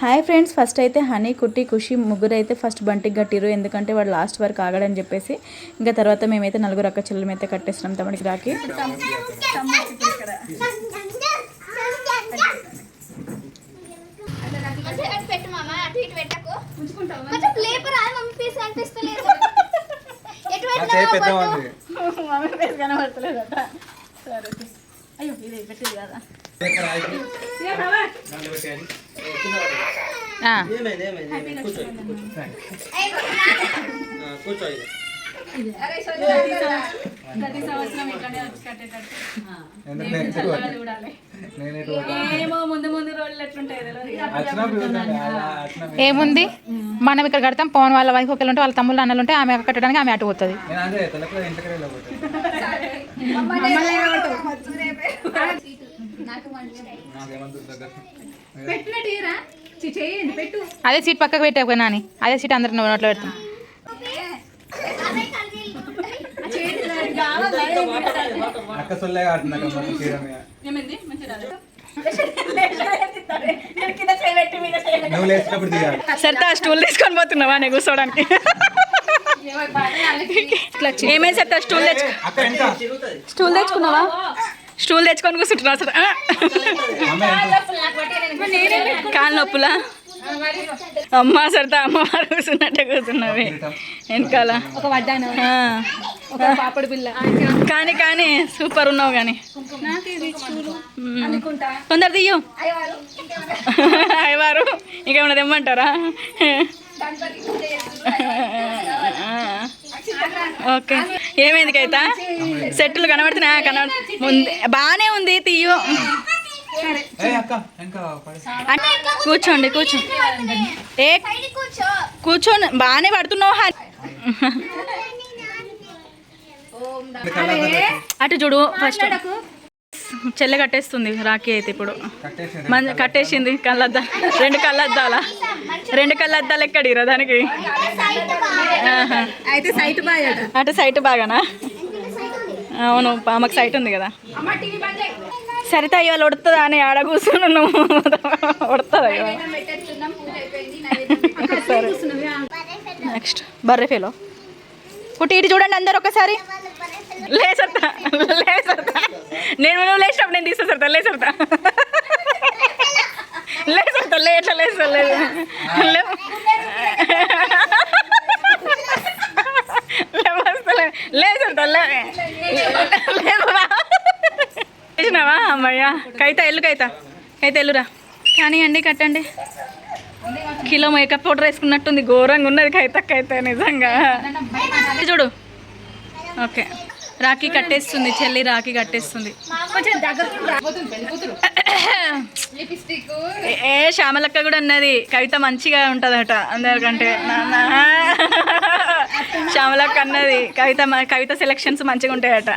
Hi friends first అయితే Honey కుట్టి ఖుషి ముగ్గురు అయితే ఫస్ట్ బంటికి కట్టిరు ఎందుకంటే వాడు లాస్ట్ వరకు ఆగడని చెప్పేసి ఇంకా తర్వాత మేమైతే నలుగురు అక్క చెల్లెలు అయితే కట్టేస్తున్నాం తమ్ముడికి రాకి. ఉంది అయ్యో ఇది పెట్టింది కదా. ఏమైంది? మనం ఇక్కడ కడతాం పవన్ వాళ్ళ వైఫ్ ఒకళ్ళు ఉంటే వాళ్ళ తమ్ముళ్ళు అన్నలు ఉంటే ఆమె కట్టడానికి ఆమె అటు పోతుంది. నేను అదే సీట్ పక్కకు పెట్టకపోయినా అని అదే సీట్ అందరి నోట్లో పెడతాం. నువ్వు సరితా స్టూల్ తీసుకొని పోతున్నావా? నేను కూర్చోడానికి ఏమైంది సరితా? స్టూల్ తెచ్చు అక్క ఎంత తిరుగుతుంది స్టూల్ తెచ్చుకున్నావా? స్టూల్ తెచ్చుకొని అసలు. అమ్మ ఎంత కాలు నొప్పులా అమ్మ సరితా అమ్మవారు కూర్చున్నట్టే కూర్చున్నవి. వెనకాల. కానీ కానీ సూపర్ ఉన్నావు కానీ తొందర తీయు. అయ్యవారు. ఇంకేమన్నా తెమ్మంటారా? ఓకే. ఏమైంది కైత సెట్లు కనబడుతున్నా కనబడు ముందు బాగానే ఉంది తీయు. కూర్చోండి కూర్చో ఏ? కూర్చోండి బాగానే పడుతున్నావు హా- అటు చూడు ఫస్ట్ చెల్లె కట్టేస్తుంది రాఖీ అయితే ఇప్పుడు. మన కట్టేసింది కళ్ళద్దా రెండు కళ్ళద్దాలా? రెండు కళ్ళద్దాలు ఎక్కడిరా దానికి? అటు సైట్ బాగానా? అవును ఆమెకు సైట్ ఉంది కదా. సరిత ఇవాళ ఉడుతుందా అని ఆడ కూర్చుని నువ్వు ఉడుతుందా సరే. నెక్స్ట్ బర్రె ఫేలో. పుట్టి ఇటు చూడండి అందరు ఒకసారి. లేసర్తా లేసర్తా. నేను నువ్వు లేచినప్పుడు నేను తీసుకొస్తా లేసర్తా. లేసర్తా లేట్లా లేసా లేదు లే. లేచినావా అమ్మయ్యా? కైతా ఎల్లు కైతా. కైత ఎల్లురా. కానీ అండి కట్టండి. కిలో మేకప్ పౌడర్ వేసుకున్నట్టుంది ఘోరంగా ఉన్నది కైతక్క అయితే నిజంగా. చూడు. ఓకే. రాఖీ కట్టేస్తుంది చెల్లి రాఖీ కట్టేస్తుంది. ఏ- ఏ శ్యామలక్క కూడా ఉన్నది కవిత మంచిగా ఉంటుందట అందరికంటే. నాన్న. శ్యామలక్క అన్నది కవిత కవిత సెలక్షన్స్ మంచిగా ఉంటాయట.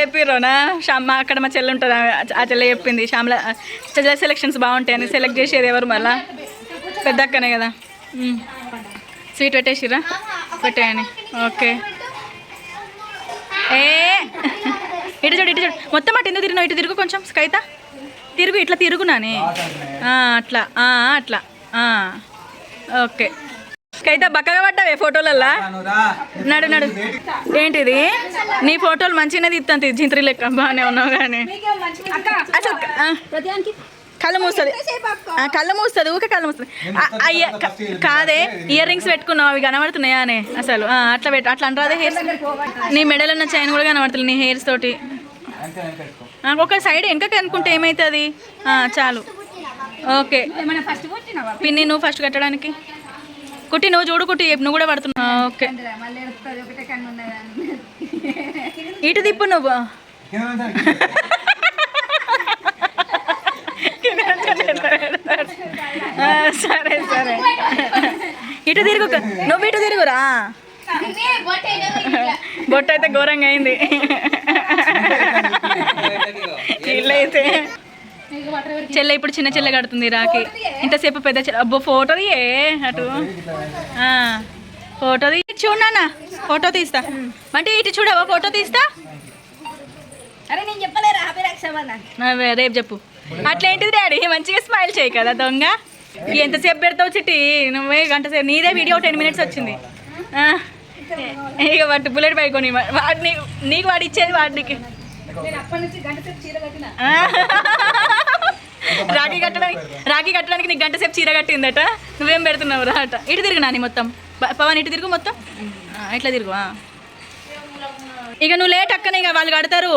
చెప్పిర్రోనా శ్యామ అక్కడ మా చెల్లి ఉంటుంది ఆ- చెల్లె చెప్పింది శ్యామల చెల్లె సెలక్షన్స్ బాగుంటాయని సెలెక్ట్ చేసేది ఎవరు మళ్ళా? పెద్ద అక్కనే కదా. స్వీట్ పెట్టేసిరా పెట్టేయని ఓకే. ఏ! ఇటు చూడు ఇటు చూడు. మొత్తం అటు ఎందుకు తిరిగినావు? ఇటు తిరుగు కొంచెం కైత తిరుగు ఇట్లా తిరుగునానే అట్లా. అట్లా. ఆ. ఓకే. కైత బక్కగా పడ్డావే ఫోటోలల్లా. నడు నడు. ఏంటిది? నీ ఫోటోలు మంచిగానే తీస్తాను జింత్రి లెక్క. బాగానే ఉన్నావు కానీ. అసలు కళ్ళు మూస్తుంది. ఆ, కళ్ళు మూస్తుంది ఊకే కళ్ళు మూస్తుంది. అయ్య కాదే ఇయర్ రింగ్స్ పెట్టుకున్నావు అవి కనబడుతున్నాయా అనే అసలు. అట్లా పెట్టు అట్లా అంటారా హెయిర్స్. నీ మెడలో ఉన్న చైన్ కూడా కనబడుతుంది నీ హెయిర్స్ తోటి. ఒక సైడ్ వెనక అనుకుంటే ఏమవుతుంది ఆ, చాలు. ఓకే. పిన్ని నువ్వు ఫస్ట్ కట్టడానికి. కుట్టి నువ్వు చూడు కుట్టి నువ్వు కూడా పడుతున్నావు. ఓకే. ఇటు తిప్పు నువ్వు కింద నుంచి ఆ, సరే సరే ఇటు తిరుగు నువ్వు ఇటు తిరుగురా. బొట్టు అయితే ఘోరంగా అయింది. ఇల్లైతే చెల్లె ఇప్పుడు చిన్న చెల్లె కడుతుంది రాకి ఇంతసేపు పెద్ద చెల్లె అబ్బో ఫోటో తీయే అటు. ఫోటో తీ చూడన్నా ఫోటో తీస్తా. అంటే ఇటు చూడవా ఫోటో తీస్తా. అరే నేను చెప్పలేరా? రేపు చెప్పు. అట్లేంటిది డాడీ? మంచిగా స్మైల్ చేయి కదా దొంగ. ఎంతసేపు పెడతావు చిట్టి? నువ్వే గంట సేపు నీదే వీడియో టెన్ మినిట్స్ వచ్చింది. ఇక వాటి బుల్లెట్ బైక్ కొని వాడిని నీకు వాడు ఇచ్చేది వాడికి ఆ. రాఖీ కట్టడానికి రాఖీ కట్టడానికి నీకు గంట సేపు చీర కట్టిందట. నువ్వేం పెడుతున్నావు రా అట. ఇటు తిరుగు నాని మొత్తం. పవన్ ఇటు తిరుగు మొత్తం. ఇట్లా తిరుగు ఇక నువ్వు లేట్ అక్కనే ఇక వాళ్ళు కడతారు.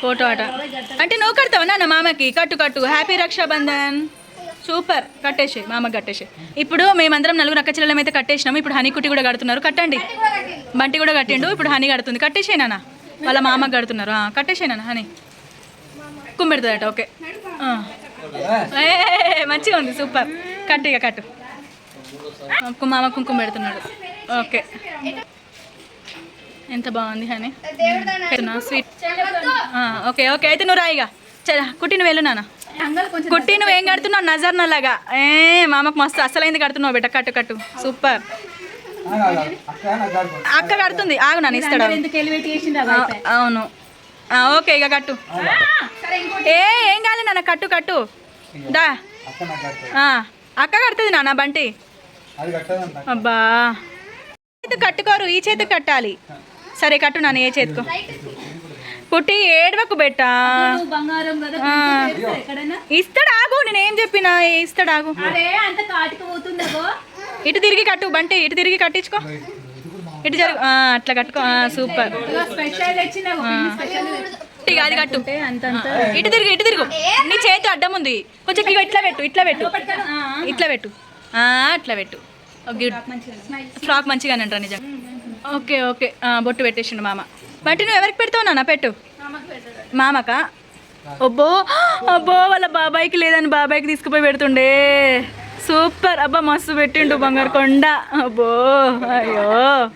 ఫోటో అట అంటే నువ్వు కడతావా? నాన్న మామకి. కట్టు కట్టు. హ్యాపీ రక్షాబంధన్. సూపర్ కట్టేసి మామకి కట్టేసి ఇప్పుడు మేమందరం నలుగురు అక్క చెల్లెలం అయితే కట్టేసినాము ఇప్పుడు హనీ కుట్టి కూడా కడుతున్నారు. కట్టండి. బంటి కూడా కట్టిండు. ఇప్పుడు హనీ కడుతుంది. కట్టేసే నాన్న. వాళ్ళ మామకి కడుతున్నారు. ఆ, కట్టేసే నాన్న హనీ. కుమ్మ పెడుతుందట. ఓకే. మంచిగా ఉంది. సూపర్ కట్టు ఇక కట్టు. మామ కుంకుమ పెడుతున్నాడు. ఓకే. ఎంత బాగుంది హనీ? స్వీట్ ఆ, ఓకే ఓకే. అయితే నువ్వు రాయిగా చల్ కుట్టి నువ్వు వెళ్ళు నాన్న. కుట్టి నువ్వు ఏం కడుతున్నావు? నజర్ నల్లగా. ఏ మామకు మస్తు అసలైంది కడుతున్నావు బిడ్డ? కట్టు కట్టు. సూపర్. అక్క కడుతుంది. ఆగు నాన్న ఇస్తాడు. అవును. ఆ, ఓకే ఇక కట్టు. ఏ ఏం కాదు నాన్న? కట్టు కట్టు. దా. అక్క కడుతుంది నాన్న బంటి. అది కట్టదంట. అబ్బా. చేతి కట్టుకోరు ఈ చేతి కట్టాలి. సరే కట్టు నాన్న ఏ చేతికో. పుట్టి ఏడవకు బెట్టా. ఇస్తాడు ఆగు నేనేం చెప్పినా ఇస్తాడు ఆగు ఇటు తిరిగి కట్టు బంటి ఇటు తిరిగి కట్టించుకో. ఇటు జరుగు అట్లా కట్టుకో సూపర్. అది కట్టు. ఇటు తిరిగి ఇటు తిరుగు. నీ చేతి అడ్డం ఉంది. కొంచెం ఇక ఇట్లా పెట్టు ఇట్లా పెట్టు. ఇట్లా పెట్టు. అట్లా పెట్టు. ఫ్రాక్ మంచిగానే అంటారు నిజం ఓకే ఓకే. బొట్టు పెట్టేసిండు మామ. బట్టి నువ్వు ఎవరికి పెడతావు నాన్న? పెట్టు. మామకా? అబ్బో అబ్బో వాళ్ళ బాబాయ్కి లేదని బాబాయ్కి తీసుకుపోయి పెడుతుండే. సూపర్. అబ్బా మస్తు పెట్టిండు బంగారు కొండ. అబ్బో అయ్యో.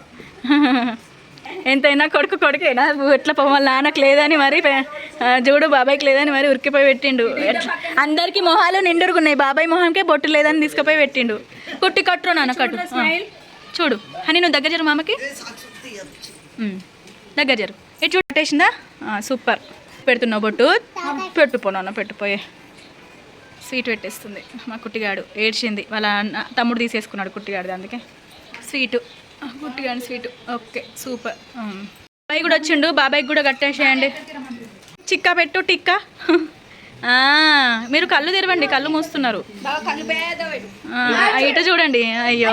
ఎంతైనా కొడుకు కొడుకైనా? ఎట్లా పాపం వాళ్ళ నాన్నకు లేదని మరి జోడు చూడు బాబాయ్కి లేదని మరి ఉరికిపోయి పెట్టిండు. ఎట్లా- అందరికీ మొహాలు నిండురుకున్నాయి బాబాయ్ మొహంకే బొట్టు లేదని తీసుకుపోయి పెట్టిండు. కుట్టి కట్టు నాన్న కట్టు. చూడు. అని నువ్వు దగ్గర జరు మామకి. దగ్గర జరు ఇటు చూడు పెట్టేసిందా? సూపర్. పెడుతున్నావు బొట్టు. పెట్టుపోనా పెట్టుపోయే. స్వీట్ పెట్టేస్తుంది మా కుట్టిగాడు. ఏడ్చింది. వాళ్ళ అన్న తమ్ముడు తీసేసుకున్నాడు కుట్టిగాడు అందుకే. స్వీటు. కుట్టిగాడు స్వీటు. Okay super. బాబాయ్ కూడా వచ్చిండు. బాబాయ్కి కూడా కట్టేసేయండి. చిక్కా పెట్టు టిక్కా. మీరు కళ్ళు తెరవండి కళ్ళు మూస్తున్నారు. ఇటు చూడండి అయ్యో.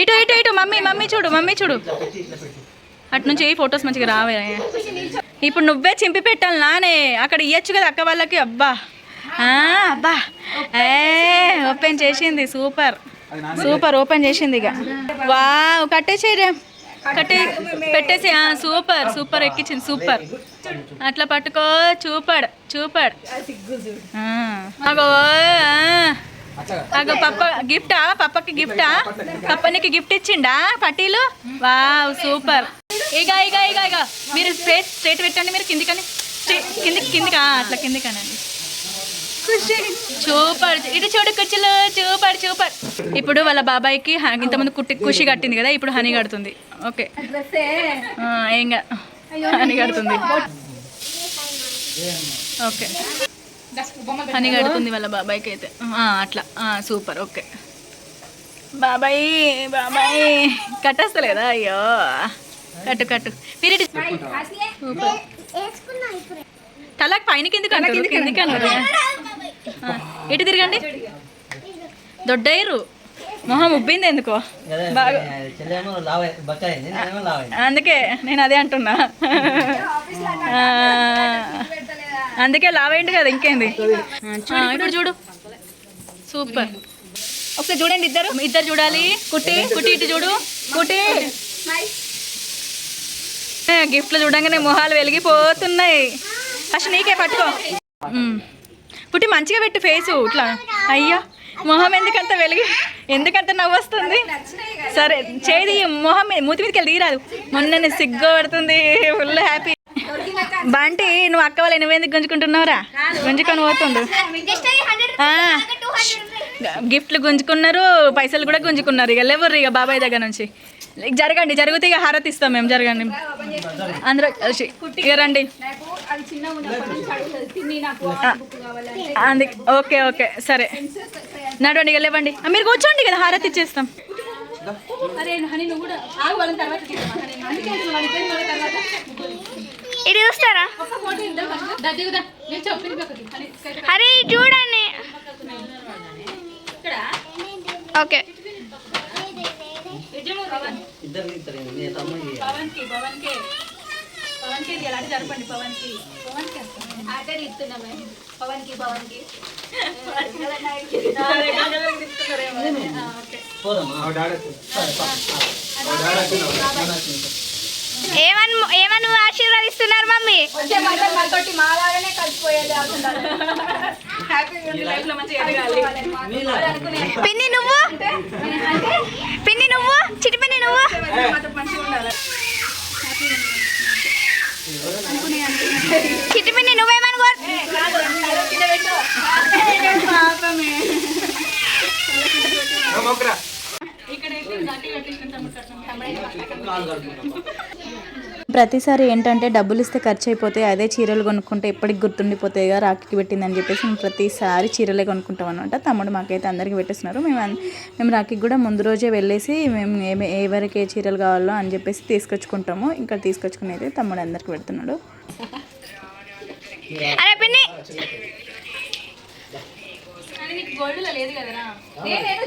ఇటు ఇటు ఇటు మమ్మీ మమ్మీ చూడు మమ్మీ చూడు. అటు నుంచి ఏ ఫొటోస్ మంచిగా రావే. ఇప్పుడు నువ్వే చింపి పెట్టాలి నానే. అక్కడ ఇయ్యచ్చు కదా అక్క వాళ్ళకి. అబ్బా. అబ్బా. ఏ ఓపెన్ చేసింది సూపర్. సూపర్ ఓపెన్ చేసింది ఇక. వావ్ కట్టేసేరే కట్టే పెట్టేసి సూపర్ సూపర్ ఎక్కించింది సూపర్. అట్లా పట్టుకో చూపాడు చూపాడు. అగో అగో పప్ప గిఫ్టా? పప్పకి గిఫ్టా? పప్ప నీకు గిఫ్ట్ ఇచ్చిండా పట్టీలు? Wow super. ఇక ఇక ఇక ఇక మీరు స్ట్రేట్ స్ట్రేట్ పెట్టండి మీరు కిందికని. కిందికి కిందికా? అట్లా కిందికనండి. చూపర్. ఇటు చూడు కుర్చీలు చూపర్ చూపర్. ఇప్పుడు వాళ్ళ బాబాయ్కి ఇంతకుముందు కుట్టి ఖుషి కట్టింది కదా ఇప్పుడు హనీ కడుతుంది. ఓకే. ఆ, ఏం కా హనీ కడుతుంది. ఓకే. హనీ కడుతుంది వాళ్ళ బాబాయ్కి అయితే. అట్లా. సూపర్. ఓకే. బాబాయ్ బాబాయ్. కట్టేస్తలేదా? అయ్యో. కట్టు కట్టు. మీరు ఇటు సూపర్. తలకు పైన కిందికి అంటారు? కిందికి అంటారు? ఇటు తిరగండి? దొడ్డయ్యరు. మొహం ఉబ్బింది ఎందుకో? అందుకే నేను అదే అంటున్నా. అందుకే లావేంటి కదా ఇంకేంది? ఇప్పుడు చూడు. సూపర్. ఒకసారి చూడండి ఇద్దరు. ఇద్దరు చూడాలి. కుట్టి కుట్టి ఇటు చూడు. కుట్టి. గిఫ్ట్లు చూడంగానే మొహాలు వెలిగిపోతున్నాయి. ఫస్ట్ నీకే పట్టుకో. పుట్టి మంచిగా పెట్టు ఫేసు ఇట్లా. అయ్యో మొహం ఎందుకంత వెలిగి ఎందుకంత నవ్వు వస్తుంది సరే చేది మొహం మీద మూతి మీదకి వెళ్ళి తీరాదు. మొన్న సిగ్గు పడుతుంది ఫుల్ హ్యాపీ. బంటి నువ్వు అక్క వాళ్ళు నువ్వెందుకు గుంజుకుంటున్నావురా? గుంజుకొని పోతుండు. గిఫ్ట్లు గుంజుకున్నారు పైసలు కూడా గుంజుకున్నారు ఇక లేవరు ఇక బాబాయ్ దగ్గర నుంచి. జరగండి జరిగితే హారతి ఇస్తాం మేము జరగండి. అందరూ కలిసి రండి. అందుకే ఓకే ఓకే సరే. నడవండి ఇక లేవండి. మీరు కూర్చోండి కదా హారతి ఇచ్చేస్తాం. ఇది చూస్తారా? అరే చూడండి. ఓకే. ఇద్దరు ఇద్దరు మీ తమ్ముడు పవన్కి పవన్కి పవన్కి అలాంటి జరపండి పవన్కి పవన్కి అదే ఇస్తున్నామే పవన్కి పవన్కి పోదమ్మా ఆ డాడీ వచ్చింది. ఆ డాడీ వచ్చింది. ఏమని ఏమని ఆశీర్వదిస్తున్నారు మమ్మీ? మాలాగానే కలిసిపోయేది పిన్ని నువ్వు? నువ్వు? చిటి పిన్ని నువ్వు మాతో మంచిగా ఉండాలి చిటి పిన్ని నువ్వేమని కోరు ప్రతిసారి ఏంటంటే డబ్బులు ఇస్తే ఖర్చు అయిపోతాయి అదే చీరలు కొనుక్కుంటే ఎప్పటికి గుర్తుండిపోతాయిగా రాఖీకి పెట్టిందని చెప్పేసి మేము ప్రతిసారి చీరలే కొనుక్కుంటాం అనమాట తమ్ముడు మాకైతే అందరికీ పెట్టేస్తున్నారు. మేము మేము రాఖీకి కూడా ముందు రోజే వెళ్ళేసి మేము ఏమి ఎవరికి ఏ చీరలు కావాలో అని చెప్పేసి తీసుకొచ్చుకుంటాము. ఇంకా తీసుకొచ్చుకునేది తమ్ముడు అందరికి పెడుతున్నాడు. లేదు కదరా నేనేదో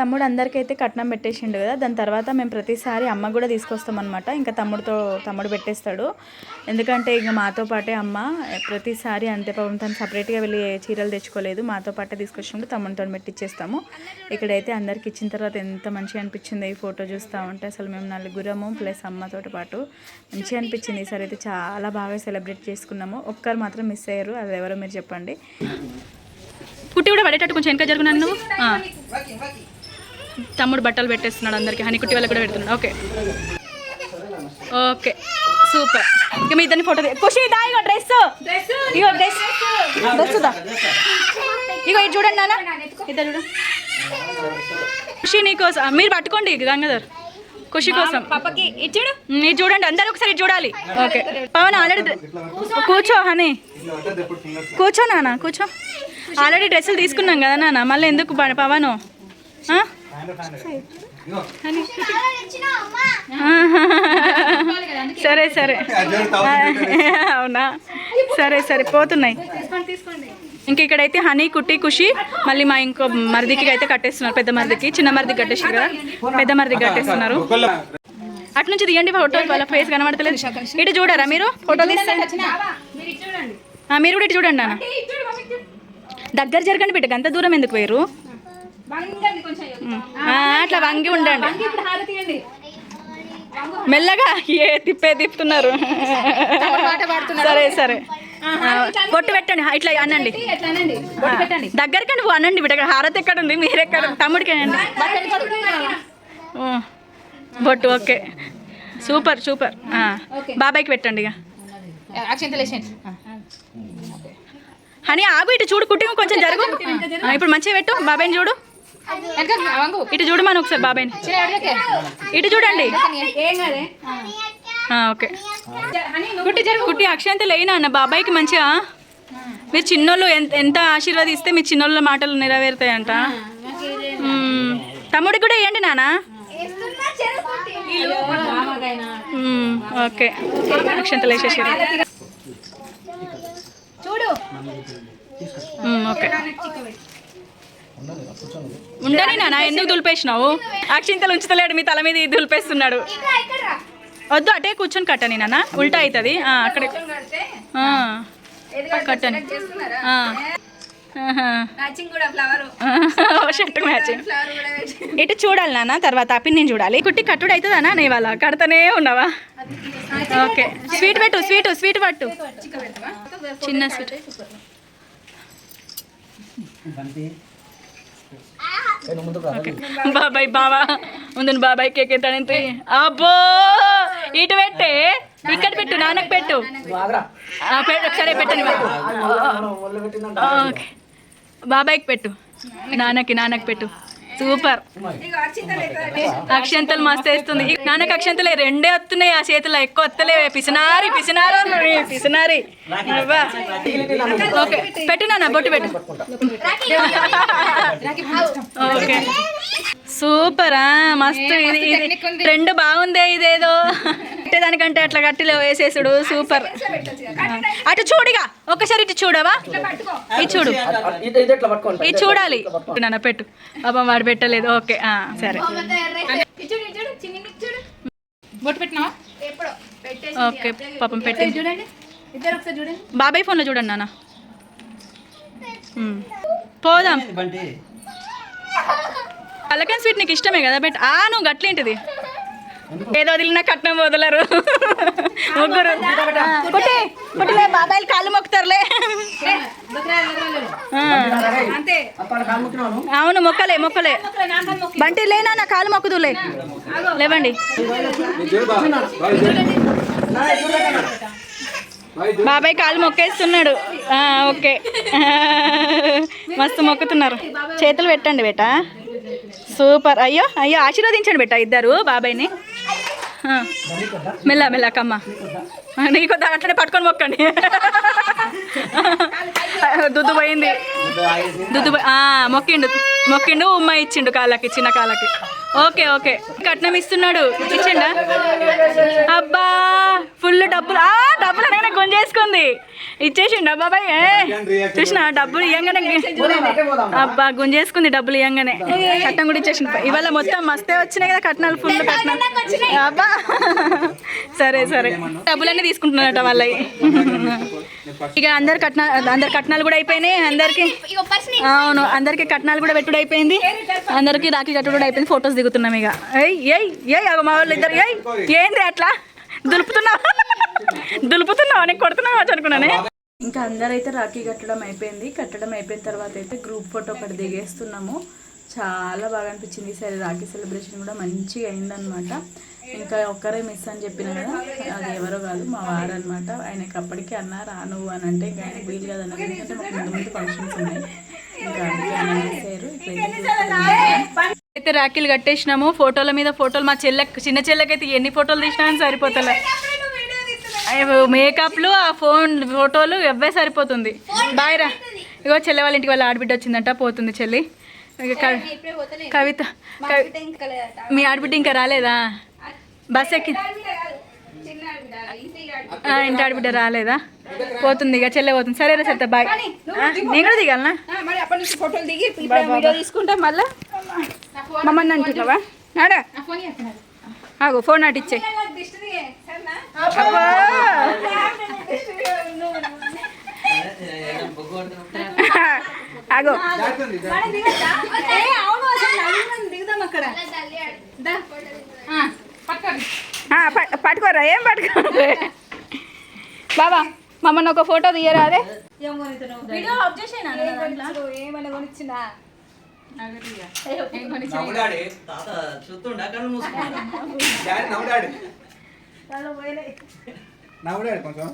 తమ్ముడు అందరికైతే కట్నం పెట్టేసిండు కదా దాని తర్వాత మేము ప్రతిసారి అమ్మ కూడా తీసుకొస్తాం అనమాట ఇంకా తమ్ముడితో తమ్ముడు పెట్టేస్తాడు. ఎందుకంటే ఇంకా మాతో పాటే అమ్మ ప్రతిసారి అంతే పాపం తను సపరేట్గా వెళ్ళి చీరలు తెచ్చుకోలేదు. మాతో పాటే తీసుకొచ్చినప్పుడు తమ్ముడితో పెట్టించేస్తాము ఇక్కడైతే అందరికి ఇచ్చిన తర్వాత ఎంత మంచిగా అనిపించింది ఈ ఫోటో చూస్తూ ఉంటే. అసలు మేము నలుగురము ప్లస్ అమ్మతో పాటు మంచిగా అనిపించింది. ఈసారి అయితే చాలా బాగా సెలబ్రేట్ చేసుకున్నాము. ఒక్కరు మాత్రం మిస్ అయ్యారు. అది ఎవరో మీరు చెప్పండి. కుట్టి కూడా పడేటట్టు కొంచెం వెనక జరుగున్నాను నువ్వు తమ్ముడు బట్టలు పెట్టేస్తున్నాడు అందరికి. హనీ కుట్టి వాళ్ళకి కూడా పెడుతున్నాడు. ఓకే. ఓకే. సూపర్. ఇక మీ ఇద్దరిని ఫోటో ఖుషి దా ఇగో డ్రెస్ ఇగో డ్రెస్ డ్రెస్ దా. ఇగో ఇది చూడండి నాన్న. ఇద్దరు చూడు. ఖుషి నీకోసం మీరు పట్టుకోండి గంగాధర్. ఖుషి కోసం. పాపకి ఇచ్చాడు ఇది చూడండి. అందరూ ఒకసారి ఇది చూడాలి. ఓకే. పవన్ ఆల్రెడీ కూర్చో హనీ. కూర్చో నాన్న కూర్చో. ఆల్రెడీ డ్రెస్సులు తీసుకున్నాం కదా నాన్న. మళ్ళీ ఎందుకు పవను? సరే. సరే అవునా? సరే సరే పోతున్నాయి. ఇంక ఇక్కడైతే హనీ కుట్టి ఖుషి మళ్ళీ మా ఇంకో మరిదికి అయితే కట్టేస్తున్నారు. పెద్ద మరిదికి. చిన్న మరిదికి కట్టేసారు కదా. పెద్ద మరిదికి కట్టేస్తున్నారు. ఒకళ్ళ అటు నుంచి తీయండి ఫోటో. వాళ్ళ ఫేస్ కనబడతలేదు. ఇటు చూడరా మీరు? ఫోటో తీస్తే. ఆ, మీరు కూడా ఇటు చూడండి నాన్న దగ్గర జరగండి బిడ్డకు అంత దూరం ఎందుకు వేరు అట్లా వంగి ఉండండి. మెల్లగా ఏ తిప్పే తిప్పుతున్నారు. సరే సరే. ఆ, బొట్టు పెట్టండి. ఇట్లా అనండి. దగ్గరకి నువ్వు అనండి బిడ్డ. హారతి ఎక్కడ ఉంది మీరు ఎక్కడ తమ్ముడికి అనండి. బొట్టు ఓకే. Super super. బాబాయ్కి పెట్టండి ఇక. హనీ ఆగు ఇటు చూడు. కుట్టి కొంచెం జరుగు. ఇప్పుడు మంచిగా పెట్టు. బాబాయ్ని చూడు. ఇటు చూడు మనం ఒకసారి బాబాయ్ని. ఇటు చూడండి. ఓకే. కుట్టి జరుగు. కుట్టి అక్షంత లేనా అన్న? బాబాయ్కి మంచిగా? మీరు చిన్నోళ్ళు ఎంత ఎంత ఆశీర్వాదిస్తే మీ చిన్నోళ్ళ మాటలు నెరవేరుతాయంట. మ్మ్. తమ్ముడికి కూడా వేయండి నాన్న. మ్మ్, ఓకే. అక్షంతలు వేసేసారు ఓకే. ఉండని నాన్న ఎందుకు దులిపేసినావు? అక్షింతలు ఉంచుతలేడు మీ తల మీద దులిపేస్తున్నాడు. వద్దు అటే కూర్చొని కట్టని నాన్న ఉల్టా అవుతుంది. అక్కడ. ఆ, కట్టని. ఆ. Shirt matching. ఇటు చూడాలి నాన్న తర్వాత అప్పి నేను చూడాలి. కుట్టి కట్టుడు అవుతుందా నీ వాళ్ళ కడతానే ఉన్నావా? ఓకే. స్వీట్ పెట్టు స్వీట్ స్వీట్ పట్టు. చిన్న స్వీట్. బాబాయ్ బావా ముందు బాబాయ్ కేక్ ఎత్తానంతే అబ్బో ఇటు పెట్టే ఇక్కడ పెట్టు నాన్నకు పెట్టు ఆ, పె- సరే పెట్టండి బాబాయ్కి పెట్టు నాన్నకి నాన్నకి పెట్టు సూపర్. అక్షంతలు మస్తు వేస్తుంది ఈ నాన్నకి అక్షంతలే రెండే వస్తున్నాయి ఆ చేతిలో ఎక్కువ వస్తలే పిసినారి పిసినారి పిసినారి. ఓకే. పెట్టు నాన్న బొట్టు పెట్టు. ఓకే. సూపరా మస్తు ఇది ఇది. ట్రెండ్ బాగుందే ఇదేదో. దానికంటే అట్లా గట్టిలో వేసేసుడు సూపర్. అటు చూడిగా ఒక్కసారి ఇటు చూడవా? ఇది చూడు. ఇది చూడాలి. నాన్న పెట్టు. పాపం వాడు పెట్టలేదు. ఓకే సరే. ఓకే పాపం పెట్టి చూడండి బాబాయ్ ఫోన్లో చూడండి నాన్న. పోదాం. బంటి. కలకన్ స్వీట్ నీకు ఇష్టమే కదా బట్ ఆ నువ్వు గట్లేంటిది? ఏదో వదిలినా కట్నం వదలరు. ముగ్గురు. ఆ, బాబాయిలు కాళ్ళు మొక్కుతారులే. అవును మొక్కలే మొక్కలే. బంటి లేనా నా కాలు మొక్కుదులే. లేవండి. బాబాయ్ కాలు మొక్కేస్తున్నాడు. ఓకే. మస్తు మొక్కుతున్నారు. చేతులు పెట్టండి బేట. సూపర్. అయ్యో అయ్యో ఆశీర్వదించండి బేట ఇద్దరు బాబాయ్ని. మెల్ల మెల్ల కమ్మ. నీకు దా- అట్లనే పట్టుకొని మొక్కండి. దుద్దు పోయింది. దుద్దు మొక్కిండు మొక్కిండు ఉమ్మ ఇచ్చిండు కాళ్ళకి చిన్న కాళ్ళకి. Okay okay. కట్నం ఇస్తున్నాడు. ఇచ్చిండా? అబ్బా ఫుల్ డబ్బులు. ఆ డబ్బులు అనగానే గుంజేసుకుంది. ఇచ్చేసిండు బాబాయ్? ఏ చూసిన డబ్బులు ఇయ్యంగానే అబ్బా గుంజేసుకుంది డబ్బులు ఇయ్యంగానే. కట్నం కూడా ఇచ్చేసిండు. ఇవాళ మొత్తం మస్తే వచ్చినాయి కదా కట్నాలు ఫుల్ కట్నాలు. అబ్బా. సరే సరే. డబ్బులన్నీ తీసుకుంటున్నారట వాళ్ళవి ఇక అందరు కట్నా అందరు కట్నాలు కూడా అయిపోయినాయి. అందరికి అవును అందరికి కట్నాలు కూడా పెట్టుడు అయిపోయింది. అందరికి రాఖీ కట్టుడు అయిపోయింది. ఫొటోస్ దిగుతున్నాం ఇక. ఏయ్ ఏయ్ ఏయ్ మా వాళ్ళు ఇద్దరు ఏయ్ ఏంది అట్లా? దులుపుతున్నావు? దులుపుతున్నావు? అని కొడుతున్నావు అనుకున్నానే? ఇంకా అందరైతే రాఖీ కట్టడం అయిపోయింది. కట్టడం అయిపోయిన తర్వాత అయితే గ్రూప్ ఫోటో ఒకటి దిగేస్తున్నాము. చాలా బాగా అనిపించింది. ఈసారి రాఖీ సెలబ్రేషన్ కూడా మంచిగా అయిందనమాట ఇంకా ఒక్కరే మిస్ అని చెప్పిన కదా అది ఎవరో కాదు మా వారు అనమాట ఆయనకి అప్పటికే అన్నా రాను అని అంటే ఇంకా ఆయన వీలు కదా ఎందుకంటే మాకు ముందు ముందు ఫంక్షన్స్ ఉన్నాయి. ఇంకా అందుకే ఆయన అయితే రాఖీలు కట్టేసినాము ఫోటోల మీద ఫోటోలు మా చెల్లె చిన్న చెల్లెకైతే ఎన్ని ఫోటోలు తీసినా అని సరిపోతలే. మేకప్లు ఆ ఫోన్ ఫోటోలు ఎవ్వే సరిపోతుంది. బాయ్ రా. ఇగో చెల్లె వాళ్ళ ఇంటికి వాళ్ళ ఆడబిడ్డ వచ్చిందంట పోతుంది చెల్లి. కవిత మీ ఆడబిడ్డ ఇంకా రాలేదా? బస్ ఎక్కి ఇంటి ఆడబిడ్డ. రాలేదా? పోతుంది ఇక చెల్లె పోతుంది. సరే రా సరిత బాయ్ నేను కూడా దిగాలనా? ఫోటోలు దిగి తీసుకుంటా మళ్ళా? మమ్మల్ని అంటున్నావా? నాడా ఆగు ఫోన్ అటు ఇచ్చే ఆగో. పట్టుకోరా ఏం పట్టుకోరా బాబా మమ్మల్ని ఒక ఫోటో తీయరా అదే వీడియో ఆఫ్ చేసేనా ఏమైనా కొనిచ్చిందా నవ్వు డాడీ తాత చూస్తుండ? కళ్ళు మూసుకున్నా డాడీ నవ్వు డాడీ నవ్వు డాడీ కొంచెం.